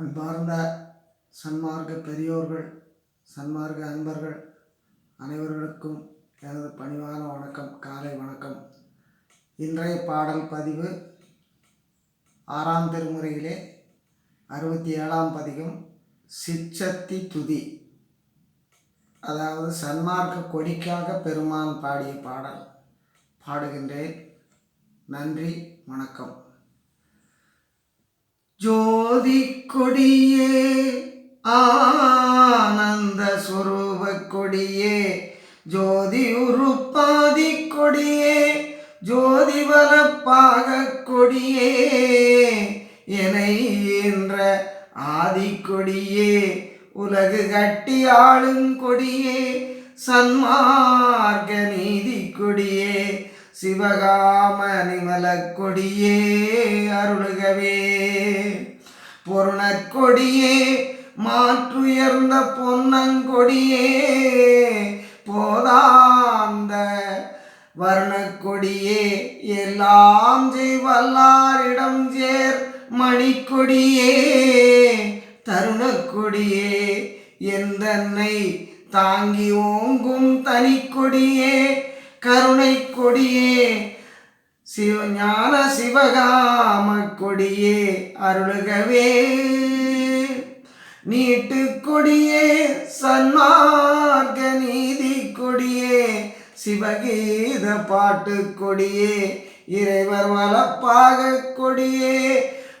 அன்பார்ந்த சன்மார்க்க பெரியோர்கள் சன்மார்க்க அன்பர்கள் அனைவர்களுக்கும் எனது பணிவான வணக்கம் காலை வணக்கம். இன்றைய பாடல் பதிவு ஆறாம் திருமுறையிலே அறுபத்தி ஏழாம் பதிகம் சிச்சத்தி துதி. அதாவது சன்மார்க்க கொடிக்காக பெருமான் பாடிய பாடல். பாடுகின்றேன். நன்றி வணக்கம். ஜோதி கொடியே ஆனந்த சுரூப கொடியே ஜோதி உருப்பாதி கொடியே ஜோதி வரப்பாக கொடியே என்ற ஆதி கொடியே உலகு கட்டி ஆளும் கொடியே சன்மார்க்க நீதி கொடியே சிவகாம நிமல கொடியே அருளுகவே. பொருணக்கொடியே மாற்றுயர்ந்த பொன்னங்கொடியே போதாந்த வர்ணக்கொடியே எல்லாம் செய்வல்லாரிடம் சேர் மணிக்கொடியே தருணக்கொடியே எந்தன்னை தாங்கி ஓங்கும் தனிக்கொடியே கருணைக்கொடியே சிவஞான சிவகாம கொடியே அருளுகவே. நீட்டு கொடியே சன்மார்க்க நீதி கொடியே சிவகீத பாட்டு கொடியே இறைவர் வளப்பாக கொடியே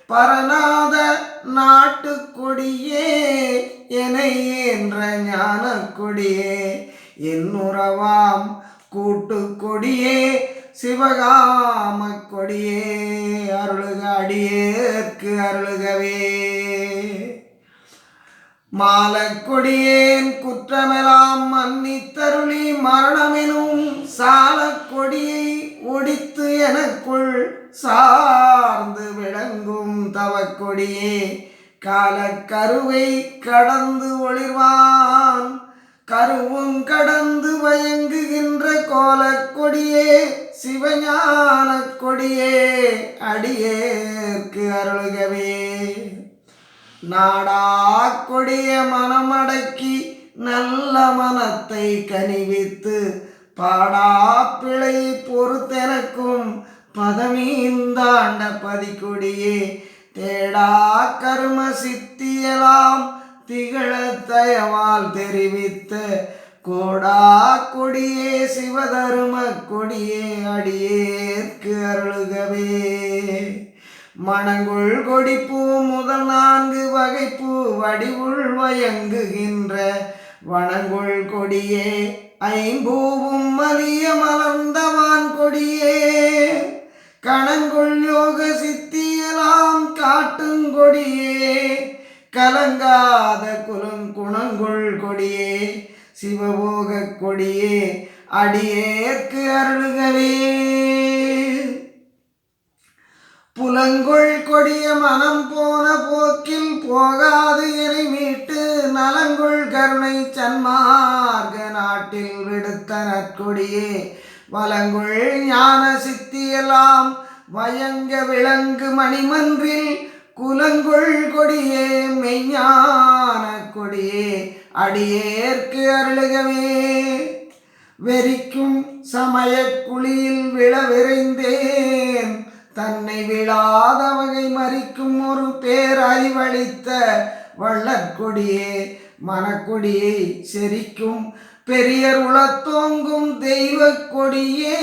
பரநாத நாட்டு கொடியே என என்ற ஞான கொடியே என்னுறவாம் கூட்டு கொடியே சிவகாம கொடியே அருளுக அடியேற்கு அருளுகவே. மாலக்கொடியேன் குற்றமெல்லாம் மன்னித்தருளி மரணமெனும் சாலக்கொடியை ஒடித்து எனக்குள் சார்ந்து விளங்கும் தவக்கொடியே காலக்கருவை கடந்து ஒளிர்வான் கருவும் கடந்து வயங்குகின்ற கோலக்கொடியே சிவஞான கொடியே அடியேற்கு அருளுகவே. நாடா கொடிய மனமடக்கி நல்ல மனத்தை கனிவித்து பாடா பிழை பொறுத்தெனக்கும் பதமீந்தாண்ட பதிக்கொடியே தேடா கரும சித்தியலாம் திகழத்தயவால் தெரிவித்து தெரிவித்த கோடா கொடியே சிவதரும கொடியே அடியேற்கு அருளுகவே. மணங்குள் கொடிப்பூ முதல் நான்கு வகைப்பூ வடிவுள் வயங்குகின்ற வனங்குள் கொடியே ஐம்பூவும் மலிய குலங்குணங்குள் கொடியே சிவபோக கொடியே அடியேற்கு அருள்களே புலங்கொள் கொடிய மனம் போன போக்கில் போகாது எனை மீட்டு நலங்கொள் கருணை சன்மார்க நாட்டில் விடுத்த நற்கொடியே வலங்குள் ஞான சித்தியெல்லாம் வயங்க விளங்கு மணிமன்றில் குலங்கொள் கொடியே மெய்ஞான கொடியே அடியேற்கு அருளுகவே. வெறிக்கும் சமய குழியில் விழ விரைந்தேன். தன்னை விழாத வகை மறிக்கும் ஒரு பேரறிவளித்த வள்ளற்கொடியே மனக்கொடியை செரிக்கும் பெரியர் உளத்தோங்கும் தெய்வ கொடியே.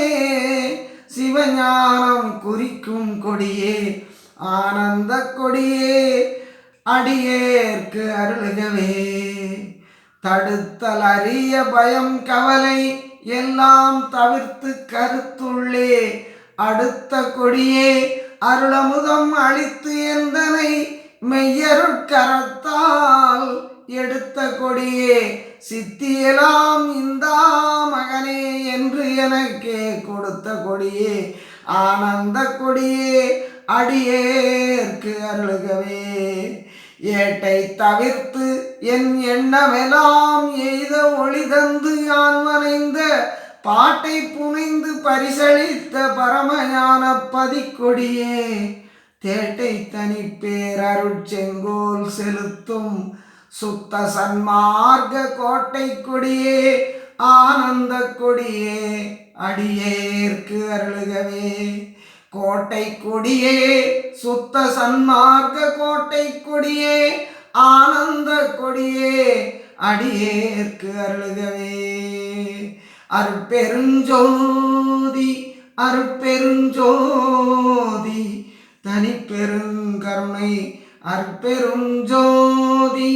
சிவஞானம் குறிக்கும் கொடியே ஆனந்த கொடியே அடியேற்கு அருளுகவே. தடுத்தல் அறிய பயம் கவலை எல்லாம் தவிர்த்து கருத்துள்ளே. அடுத்த கொடியே அருளமுதம் அளித்து எந்தனை மெய்யருட்கரத்தால் எடுத்த கொடியே. சித்தியலாம் இந்தா மகனே என்று எனக்கே கொடுத்த கொடியே. ஆனந்த கொடியே அடியேற்கு அருளுகவே. ஏட்டை தவிர்த்து என் எண்ணமெல்லாம் எய்த ஒளி தந்து யான் வனைந்த பாட்டை புனைந்து பரிசளித்த பரமயான பதிக்கொடியே. தேட்டை தனி பேரருட்செங்கோல் செலுத்தும் சுத்த சன்மார்க்க கோட்டை கொடியே ஆனந்த கொடியே அடியேற்கு அருளுகவே. கோட்டை கொடியே சுத்த சன்மார்க்க கோட்டை கொடியே ஆனந்த கொடியே அடியேற்கு அருள்கவே. அருட்பெருஞ்சோதி அருட்பெருஞ்சோதி தனிப்பெருங்கருணை பெருங்கருணை அருட்பெருஞ்சோதி.